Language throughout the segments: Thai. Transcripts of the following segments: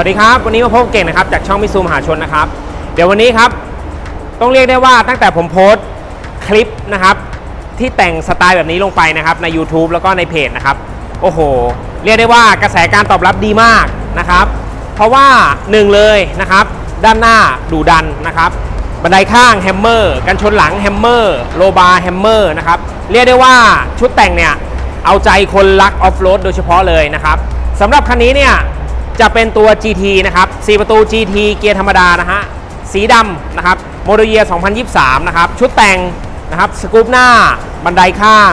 วัสดีครับ วันนี้มาพบเก่งนะครับจากช่องมิซูมหาชนนะครับ เดี๋ยววันนี้ครับ ต้องเรียกได้ว่าตั้งแต่ผมโพสต์คลิปนะครับ ที่แต่งสไตล์แบบนี้ลงไปนะครับ ใน YouTube แล้วก็ในเพจนะครับ โอ้โห เรียกได้ว่ากระแสการตอบรับดีมากนะครับ เพราะว่าหนึ่งเลยนะครับ ด้านหน้าดูดันนะครับ บันไดข้างแฮมเมอร์กันชนหลังแฮมเมอร์โลบาร์แฮมเมอร์นะครับเรียกได้ว่าชุดแต่งเนี่ยเอาใจคนรักออฟโรดโดยเฉพาะเลยนะครับสำหรับคันนี้เนี่ย จะเป็นตัว GT นะครับ4ประตู GT เกียร์ธรรมดานะฮะ สีดำนะครับโมเดลเยียร์2023 นะครับ ชุดแต่งนะครับสกูปหน้า บันไดข้าง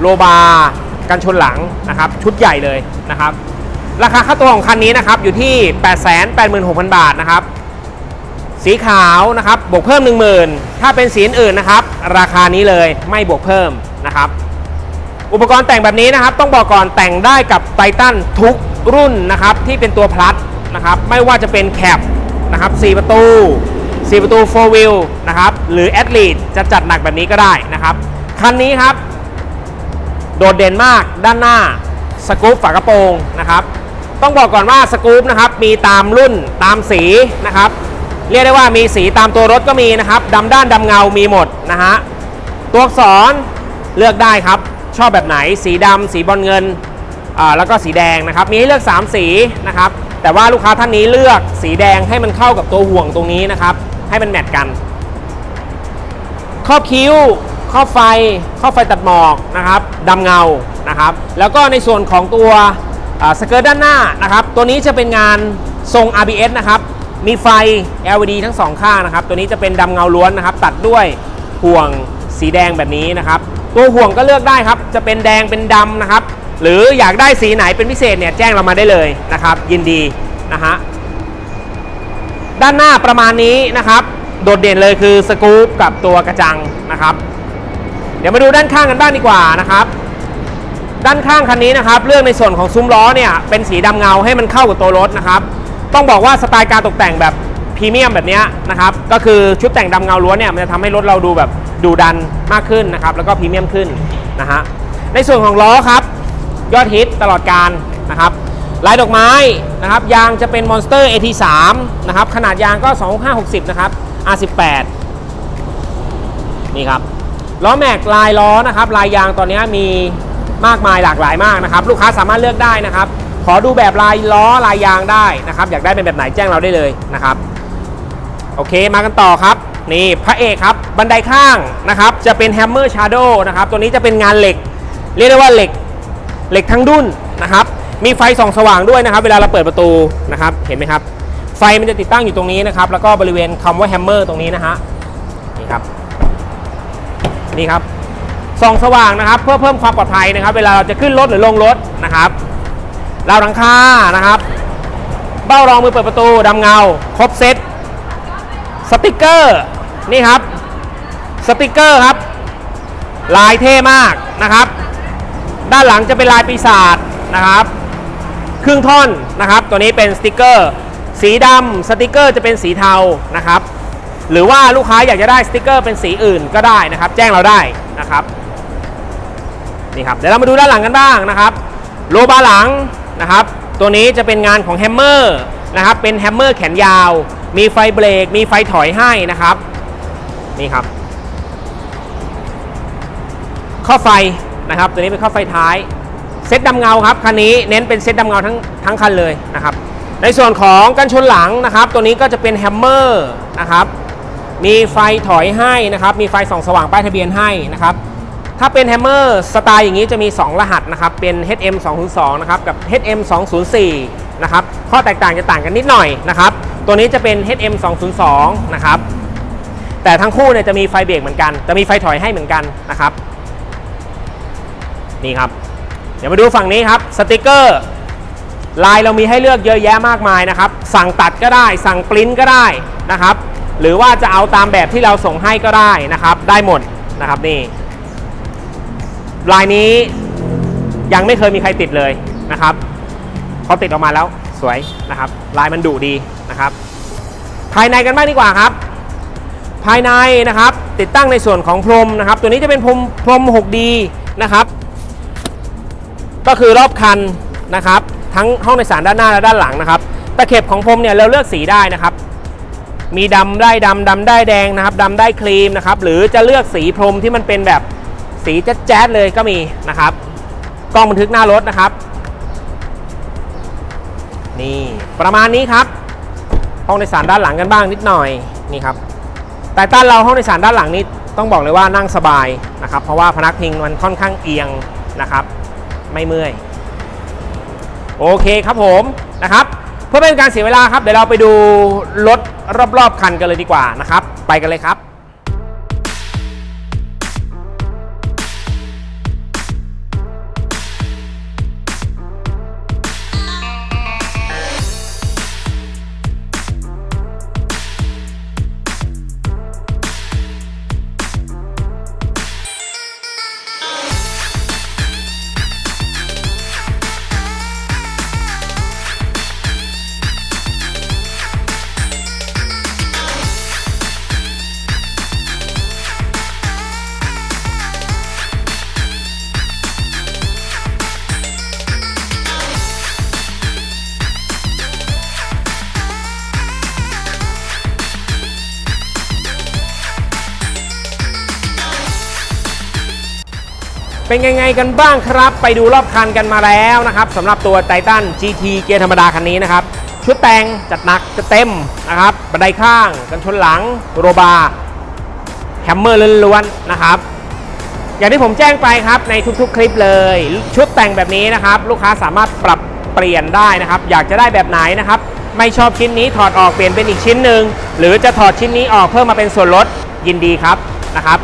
โลบาร์กันชนหลังนะครับ ชุดใหญ่เลยนะครับ ราคาค่าตัวของคันนี้นะครับ อยู่ที่ 886,000 บาทนะครับ สีขาวนะครับ บวกเพิ่ม 10,000 ถ้าเป็นสีอื่นนะครับ ราคานี้เลยไม่บวกเพิ่มนะครับ อุปกรณ์แต่งแบบนี้นะครับ ต้องบอกก่อนแต่งได้กับไททันทุก รุ่นนะครับที่เป็นตัวพลัสนะครับไม่ว่าจะเป็นแคปนะครับ4ประตู 4 ประตู 4 wheel นะครับหรือแอดลีดจะจัดหนักแบบนี้ก็ได้นะครับคันนี้ครับโดดเด่นมากด้านหน้าสกู๊ปฝากระโปรงนะครับต้องบอกก่อนว่าสกู๊ปนะครับมีตามรุ่นตามสีนะครับเรียกได้ว่ามีสีตามตัวรถก็มีนะครับดำด้านดำเงามีหมดนะฮะตัวอักษรเลือกได้ครับ ชอบแบบไหนสีดำสีบอลเงิน แล้วก็สีแดงนะครับ มีให้เลือก 3 สีนะครับ แต่ว่าลูกค้าท่านนี้เลือกสีแดงให้มันเข้ากับตัวห่วงตรงนี้นะครับ ให้มันแมทกัน ครอบคิ้ว ครอบไฟ ครอบไฟตัดหมอกนะครับดำเงา นะครับ แล้วก็ในส่วนของตัวสเกิร์ตด้านหน้านะครับ ตัวนี้จะเป็นงานทรง RBS นะครับ มีไฟ LED ทั้งสองข้างนะครับ ตัวนี้จะเป็นดำเงาล้วนนะครับ ตัดด้วยห่วงสีแดงแบบนี้นะครับ ตัวห่วงก็เลือกได้ครับ จะเป็นแดงเป็นดำนะครับ หรืออยากได้สีไหนเป็นพิเศษเนี่ยแจ้งเรามาได้เลยนะครับ ยินดีนะฮะด้านหน้าประมาณนี้นะครับ โดดเด่นเลยคือสกู๊ปกับตัวกระจังนะครับ เดี๋ยวมาดูด้านข้างกันบ้างดีกว่านะครับ ด้านข้างคันนี้นะครับ เรื่องในส่วนของซุ้มล้อเนี่ยเป็นสีดำเงาให้มันเข้ากับตัวรถนะครับ ต้องบอกว่าสไตล์การตกแต่งแบบพรีเมียมแบบนี้นะครับ ก็คือชุดแต่งดำเงาล้วนเนี่ยมันจะทำให้รถเราดูแบบดูดันมากขึ้นนะครับ แล้วก็พรีเมียมขึ้นนะฮะในส่วนของล้อครับ ยอดฮิตตลอดการนะครับลายดอกไม้นะครับยางจะเป็น Monster AT3 นะครับขนาดยางก็ 2560 นะครับ R18 นี่ครับล้อแม็กลายล้อนะครับลายยางตอนนี้มีมากมายหลากหลายมากนะครับ ลูกค้าสามารถเลือกได้นะครับ ขอดูแบบลายล้อลายยางได้นะครับ อยากได้เป็นแบบไหนแจ้งเราได้เลยนะครับโอเคมากันต่อครับ นี่พระเอกครับบันไดข้างนะครับจะเป็นแฮมเมอร์ชาร์โดนะครับตัวนี้จะเป็นงานเหล็ก เรียกได้ว่าเหล็ก เหล็กทั้งดุนนะครับมีไฟส่องสว่างด้วยนะครับ เวลาเราเปิดประตูนะครับเห็นไหมครับ ไฟมันจะติดตั้งอยู่ตรงนี้นะครับ แล้วก็บริเวณคำว่าแฮมเมอร์ตรงนี้นะฮะนี่ครับนี่ครับส่องสว่างนะครับ เพื่อเพิ่มความปลอดภัยนะครับ เวลาเราจะขึ้นรถหรือลงรถนะครับราวหลังคานะครับ เบ้ารองมือเปิดประตูดำเงา ครบเซตสติกเกอร์นี่ครับสติกเกอร์ครับ ลายเท่มากนะครับ ด้านหลังจะเป็นลายปีศาจนะครับ ครึ่งท่อนนะครับ ตัวนี้เป็นสติกเกอร์ สีดำสติกเกอร์จะเป็นสีเทานะครับ หรือว่าลูกค้าอยากจะได้สติกเกอร์เป็นสีอื่นก็ได้นะครับ แจ้งเราได้นะครับนี่ครับเดี๋ยวเรามาดูด้านหลังกันบ้างนะครับโลบาหลังนะครับ ตัวนี้จะเป็นงานของแฮมเมอร์นะครับเป็นแฮมเมอร์แขนยาว มีไฟเบรก มีไฟถอยให้นะครับนี่ครับข้อไฟ นะครับ ตัวนี้เป็นข้อไฟท้ายเซตดำเงาครับคันนี้เน้นเป็นเซตดำเงาทั้งทั้งคันเลยนะครับ ในส่วนของกันชนหลังนะครับ ตัวนี้ก็จะเป็นแฮมเมอร์นะครับมีไฟถอยให้นะครับ มีไฟส่องสว่างป้ายทะเบียนให้นะครับ ถ้าเป็นแฮมเมอร์สไตล์อย่างนี้จะมี 2 รหัสนะครับ เป็น HM 202นะครับ กับ HM 204นะครับ ข้อแตกต่างจะต่างกันนิดหน่อยนะครับ ตัวนี้จะเป็น HM 202นะครับ แต่ทั้งคู่เนี่ยจะมีไฟเบรกเหมือนกัน จะมีไฟถอยให้เหมือนกันนะครับ นี่ครับ เดี๋ยวมาดูฝั่งนี้ครับสติกเกอร์ลายเรามีให้เลือกเยอะแยะมากมายนะครับ สั่งตัดก็ได้ สั่งปริ้นก็ได้นะครับ หรือว่าจะเอาตามแบบที่เราส่งให้ก็ได้นะครับ ได้หมดนะครับนี่ ลายนี้ยังไม่เคยมีใครติดเลยนะครับพอติดออกมาแล้วสวยนะครับ ลายมันดุดีนะครับ ภายในกันบ้างดีกว่าครับ ภายในนะครับ ติดตั้งในส่วนของพรมนะครับ ตัวนี้จะเป็นพรมพรม 6D นะครับ ก็คือรอบคันนะครับ ทั้งห้องโดยสารด้านหน้าและด้านหลังนะครับตะเข็บของผมเนี่ยเราเลือกสีได้นะครับ มีดำได้ดำดำได้แดงนะครับดำได้ครีมนะครับ หรือจะเลือกสีพรมที่มันเป็นแบบสีแจ๊ดเลยก็มีนะครับกล้องบันทึกหน้ารถนะครับ นี่ประมาณนี้ครับ ห้องโดยสารด้านหลังกันบ้างนิดหน่อยนี่ครับแต่ต้านเราห้องโดยสารด้านหลังนี้ต้องบอกเลยว่านั่งสบายนะครับ เพราะว่าพนักพิงมันค่อนข้างเอียงนะครับ ไม่เมื่อย โอเคครับผมนะครับ เพื่อไม่เป็นการเสียเวลาครับ เดี๋ยวเราไปดูรถรอบๆคันกันเลยดีกว่านะครับ ไปกันเลยครับ เป็นยังไงกันบ้างครับ ไปดูรอบคันกันมาแล้วนะครับสำหรับตัวไททัน GT เกียร์ธรรมดาคันนี้นะครับ ชุดแต่งจัดหนักจะเต็มนะครับบันไดข้างกันชนหลังโรบาร์แฮมเมอร์ล้วนๆนะครับ อย่างที่ผมแจ้งไปครับในทุกๆคลิปเลย ชุดแต่งแบบนี้นะครับ ลูกค้าสามารถปรับเปลี่ยนได้นะครับ อยากจะได้แบบไหนนะครับ ไม่ชอบชิ้นนี้ถอดออกเปลี่ยนเป็นอีกชิ้นหนึ่งหรือจะถอดชิ้นนี้ออกเพิ่มมาเป็นส่วนลดยินดีครับนะครับ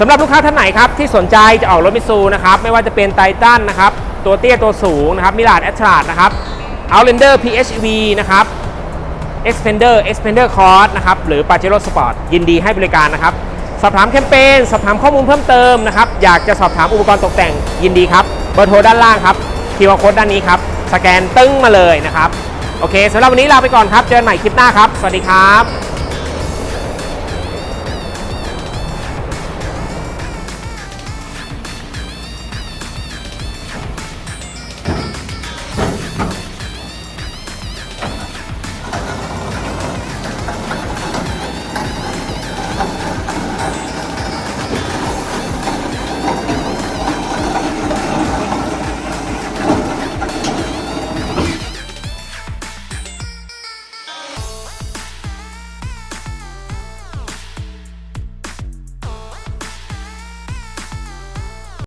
สำหรับลูกค้าท่านไหนครับที่สนใจจะออกรถมิซูนะครับไม่ว่าจะเป็นไททันนะครับตัวเตี้ยตัวสูงนะครับมิลาดแอตลาดนะครับ Outlander PHEV นะครับ Expander Expander Cross นะครับหรือ Pajero Sport ยินดีให้บริการนะครับ สอบถามแคมเปญสอบถามข้อมูลเพิ่มเติมนะครับอยากจะสอบถามอุปกรณ์ตกแต่งยินดีครับเบอร์โทรด้านล่างครับคิวอาร์โค้ดด้านนี้ครับสแกนตึ้งมาเลยนะครับโอเคสำหรับวันนี้ลาไปก่อนครับเจอกันใหม่คลิปหน้าครับ สวัสดีครับ